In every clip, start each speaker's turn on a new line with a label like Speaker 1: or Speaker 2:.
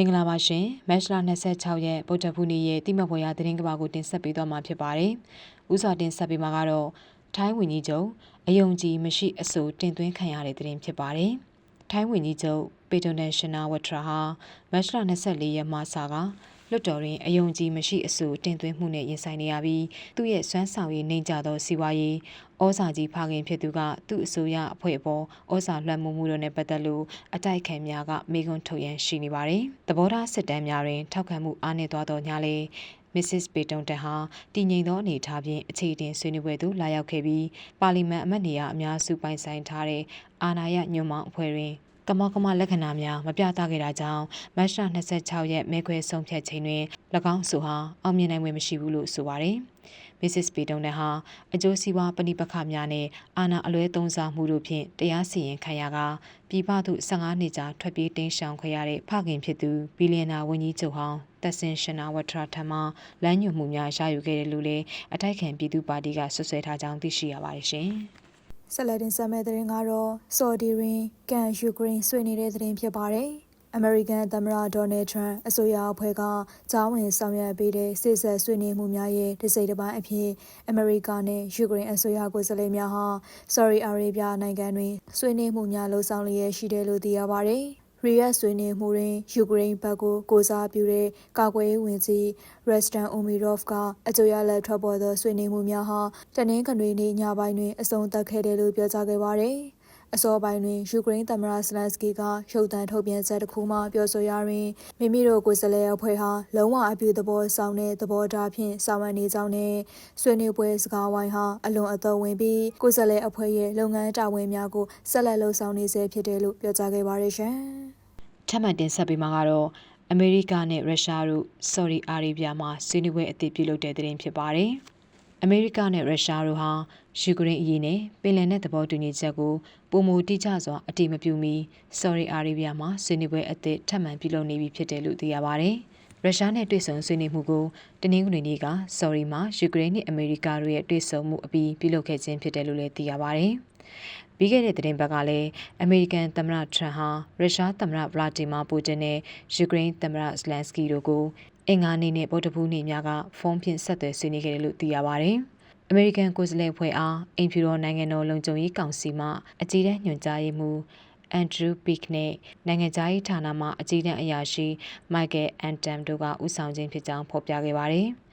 Speaker 1: င်္ဂလာပါရှင်မတ်လ26ရက်ဗုဒ္ဓဖူးနေ့ရဲ့တိမတ်ပွဲရာသတင်းကဘာကိုတင်ဆက်ပေးသွားမှာဖြစ်ပါတယ်။ဥစွာတင်ဆက်ပေးမှာကတော့ထိုင်းဝန်ကြီးချုပ်အယုံကြည်မရှိအဆိုတင်သွင်းခံရတဲ့သတင်းဖြစ်ပါတယ်။ထိုင်းဝန်ကြီးချုပ်ပေတိုနန်ရှင်နာဝထရာဟာမတ်လ24ရက်မှစက လွတ်တော်တွင်အယုံကြည်မရှိအဆိုတင်သွင်းမှုနဲ့ရင်ဆိုင်နေရပြီးသူ့ရဲ့စွမ်းဆောင်ရည်နှိမ်ကြသောစီးပွားရေးဩဇာကြီးဖခင်ဖြစ်သူကသူ့အဆိုရအဖွဲ့အပေါ်ဩဇာလွှမ်းမိုးမှုတို့နဲ့ပတ်သက်လို့အတိုက်ခံများကမိကွန်းထုတ်ရန်ရှိနေပါတယ်။သဘောထားစစ်တမ်းများတွင်ထောက်ခံမှုအားနည်းသွားသောညလေမစ္စစ်ပေတုံတန်ဟာတည်ငြိမ်သောအနေအထားဖြင့်အခြေတင်ဆွေးနွေးပွဲသို့လာရောက်ခဲ့ပြီးပါလီမန်အမတ်နေရာအများစုပိုင်ဆိုင်ထားတဲ့အာဏာရညွန့်မောင်အဖွဲ့တွင် ကမောက်ကမလက္ခဏာများမပြသခဲ့တာကြောင့်မတ်လ26ရက်မဲခွဲဆုံးဖြတ်ချိန်တွင်၎င်းဆိုဟာအောင်မြင်နိုင်ဝင်မရှိဘူးလို့ဆိုပါတယ်။ Mrs. Peton နဲ့ဟာအကျိုးစီးပွားပဏိပခများနဲ့အာဏာအလွဲသုံးစားမှုတို့ဖြင့်တရားစီရင်ခံရကပြည်ပသို့15နှစ်ကြာထွက်ပြေးတိမ်းရှောင်ခဲ့ရတဲ့ဖခင်ဖြစ်သူဘီလီယံနာဝန်ကြီးချုပ်ဟောင်းတက်ဆင်ရှင်နာဝထရာထံမှလမ်းညွှန်မှုများရယူခဲ့တယ်လို့လည်းအတိုက်ခံပြည်သူ့ပါတီကဆွဆွဲထားကြောင်းသိရှိရပါတယ်ရှင်။
Speaker 2: ဆက်လက်တင်ဆက်မယ့်သတင်းကတော့ဆော်ဒီရင်ကန်ယူကရိန်းဆွေးနေတဲ့သတင်းဖြစ်ပါတယ်။အမေရိကန်သမ္မတဒေါ်နယ်ထရန့်အစိုးရအဖွဲ့ကကြားဝင်ဆောင်ရွက်ပေးတဲ့စစ်ဆက်ဆွေးနွေးမှုများရဲ့တစိမ့်တစ်ပိုင်းအဖြစ်အမေရိကန်နဲ့ယူကရိန်းအစိုးရကိုယ်စားလှယ်များဟာဆော်ဒီအာရေဗျနိုင်ငံတွင်ဆွေးနွေးမှုများလှုပ်ဆောင်လျက်ရှိတယ်လို့သိရပါတယ်။ ရီယက်ဆွေးနွေးမှုတွင် ယူကရိန်းဘက်ကို ကိုစားပြုတဲ့ ကာကွယ်ရေးဝန်ကြီးရက်စတန်အိုမီရော့ဖ်ကအကြိုရလက်ထွက်ပေါ်သော ဆွေးနွေးမှုများဟာ တနင်္ဂနွေနေ့ညပိုင်းတွင် အဆုံးသတ်ခဲ့တယ်လို့ ပြောကြားခဲ့ပါတယ်။ အစောပိုင်းတွင်ယူကရိန်းသမ္မတဇလန်စကီကရုပ်သံထုတ်ပြန်ချက်တစ်ခုမှပြောဆိုရာတွင်မိမိတို့ကိုယ်စားလှယ်အဖွဲ့ဟာလုံးဝအပြုသဘောဆောင်တဲ့သဘောထားဖြင့်ဆောင်ရွက်နေကြောင်းနဲ့ဆွေးနွေးပွဲစကားဝိုင်းဟာအလွန်အသက်ဝင်ပြီးကိုယ်စားလှယ်အဖွဲ့ရဲ့လုပ်ငန်းတာဝန်များကိုဆက်လက်လှုပ်ဆောင်နေဆဲဖြစ်တယ်လို့ပြောကြားခဲ့ပါတယ်ရှင်။
Speaker 1: ထပ်မံတင်ဆက်ပေးမှာကတော့အမေရိကနဲ့ရုရှားတို့ဆော်ဒီအာရေဗျမှာဆွေးနွေးပွဲအသစ်ပြုလုပ်တဲ့တဲ့တင်ဖြစ်ပါတယ်။ အမေရိကနဲ့ရုရှားတို့ဟာယူကရိန်းအရေးနဲ့ပင်လယ်နက်သဘောတူညီချက်ကိုပုံမူတိကျစွာအတိမပြုမီဆော်ဒီအာရေဗျမှာဆွေးနွေးပွဲအသစ်ထပ်မံပြုလုပ်နေပြီဖြစ်တယ်လို့သိရပါတယ်။ရုရှားနဲ့တွေ့ဆုံဆွေးနွေးမှုကိုတနင်္ဂနွေနေ့ကဆော်ဒီမှာယူကရိန်းနဲ့အမေရိကတို့ရဲ့တွေ့ဆုံမှုအပြီးပြုလုပ်ခဲ့ခြင်းဖြစ်တယ်လို့လည်းသိရပါတယ်။ ပြီးခဲ့တဲ့သတင်းပတ်ကလည်းအမေရိကန်သမ္မတထရန့်ဟာရုရှားသမ္မတဗလာဒီမာပူတင်နဲ့ယူကရိန်းသမ္မတဇလန်စကီတို့ကိုအင်္ဂါနေ့နဲ့ဗုဒ္ဓဘူးနေ့များကဖုန်းဖြင့်ဆက်သွယ်ဆွေးနွေးခဲ့တယ်လို့သိရပါတယ်။အမေရိကန်ကိုယ်စားလှယ်အဖွဲ့အားအင်ဖြူတော်နိုင်ငံတော်လုံခြုံရေးကောင်စီမှအကြီးတန်းညွှန်ကြားရေးမှူးအန်ဒရူးပစ်နဲ့နိုင်ငံခြားရေးဌာနမှအကြီးတန်းအရာရှိမိုက်ကယ်အန်တမ်တို့ကဦးဆောင်ခြင်းဖြစ်ကြောင်းဖော်ပြခဲ့ပါတယ်။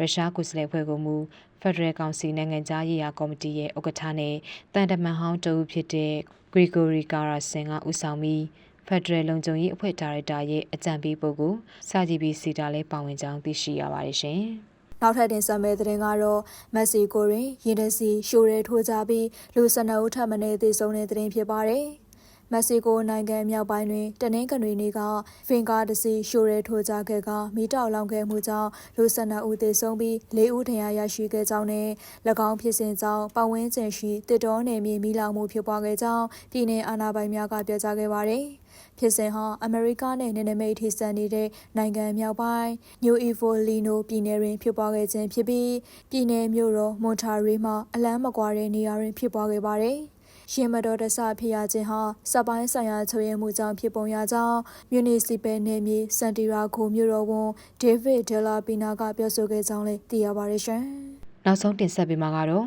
Speaker 1: ရုရှားကိုယ်စားလှယ်ဖွဲ့ကမူဖက်ဒရယ်ကောင်စီနိုင်ငံခြားရေးရာကော်မတီရဲ့ဥက္ကဋ္ဌနဲ့တန်တမန်ဟောင်းတဦးဖြစ်တဲ့ဂရီဂိုရီကာရာဆင်ကဦးဆောင်ပြီးဖက်ဒရယ်လုံခြုံရေးအဖွဲ့ဒါရိုက်တာရဲ့အကြံပေးပုဂ္ဂိုလ်စာကြည့်ပြီးစီတာလည်းပါဝင်ကြောင်းသိရှိရပါတယ်ရှင်။
Speaker 2: နောက်ထပ်တင်ဆက်မယ့်သတင်းကတော့မက္ဆီကိုတွင်ရင်တစီရှိုးရဲထိုးကြပြီးလူစနအုပ်ထပ်မံသေဆုံးတဲ့သတင်းဖြစ်ပါတယ်။ မက္ဆီကိုနိုင်ငံမြောက်ပိုင်းတွင်တနင်္ဂနွေနေ့ကဖင်ကားတစီရှိုးရဲထိုးကြခဲ့ကမိတောက်လောင်ခဲ့မှုကြောင့်လူ၁၂ဦးသေဆုံးပြီး၄ဦးဒဏ်ရာရရှိခဲ့ကြောင်းနဲ့၎င်းဖြစ်စဉ်ကြောင့်ပတ်ဝန်းကျင်ရှိတစ်တော်နယ်မြေမိလောင်မှုဖြစ်ပွားခဲ့ကြောင်းပြည်내အာဏာပိုင်များကပြောကြားခဲ့ပါတယ်။ဖြစ်စဉ်ဟာအမေရိကနဲ့နယ်နိမိတ်ထိစပ်နေတဲ့နိုင်ငံမြောက်ပိုင်း New Evolino ပြည်နယ်တွင်ဖြစ်ပွားခဲ့ခြင်းဖြစ်ပြီးပြည်နယ်မြို့တော်မွန်တာရီမှအလန်းမကွာတဲ့နေရာတွင်ဖြစ်ပွားခဲ့ပါတယ်။ ရှင်မတော်တဆဖြစ်ရခြင်းဟာစပိုင်းဆိုင်ရာချုပ်ရမှုကြောင့်ဖြစ်ပုံရကြောင်းမြူနီစီပယ်နယ်မြေစန်တီရာဂိုမြို့တော်ဝန်ဒေးဗစ်ဒလာပီနာကပြောဆိုခဲ့ကြောင်းလည်းသိရပါတယ်ရှင်။
Speaker 1: နောက်ဆုံးတင်ဆက်ပေးမှာကတော့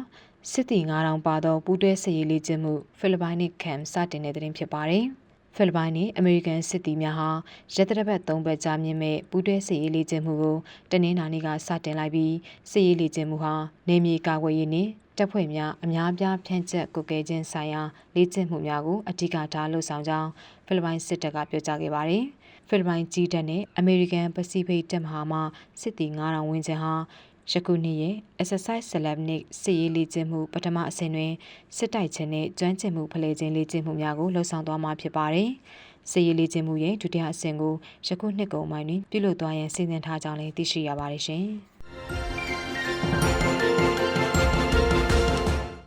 Speaker 1: စစ်တီ9000ပါသောပူးတွဲစစ်ရေးလေ့ကျင့်မှုဖိလစ်ပိုင်နှင့်ကမ်စတင်တဲ့တင်ဖြစ်ပါတယ်။ဖိလစ်ပိုင်နဲ့အမေရိကန်စစ်သည်များဟာရက်တရပတ်၃ပတ်ကြာမြင့်မဲ့ပူးတွဲစစ်ရေးလေ့ကျင့်မှုကိုတနင်္လာနေ့ကစတင်လိုက်ပြီးစစ်ရေးလေ့ကျင့်မှုဟာနေမြေကာကွယ်ရေးနှင့် တပ်ဖွဲ့များအများပြားဖြန့်ကျက်ကုကဲခြင်းဆိုင်ရာလေ့ကျင့်မှုများကိုအဓိကထားလှုပ်ဆောင်ကြောင်းဖိလစ်ပိုင်စစ်တပ်ကပြောကြားခဲ့ပါတယ်။ဖိလစ်ပိုင်ကြီးတပ်နဲ့အမေရိကန်ပစိဖိတ်တပ်မဟာမှစစ်သည်9000ဝန်းကျင်ဟာယခုနှစ်ရဲ့ exercise selenic စစ်ရေးလေ့ကျင့်မှုပထမအဆင့်တွင်စစ်တိုက်ခြင်းနဲ့ကျွမ်းကျင်မှုဖလှယ်ခြင်းလေ့ကျင့်မှုများကိုလှုပ်ဆောင်သွားမှာဖြစ်ပါတယ်။စစ်ရေးလေ့ကျင့်မှုရဲ့ဒုတိယအဆင့်ကိုယခုနှစ်ကုန်ပိုင်းတွင်ပြုလုပ်သွားရန်စီစဉ်ထားကြောင်းလည်းသိရှိရပါတယ်ရှင်။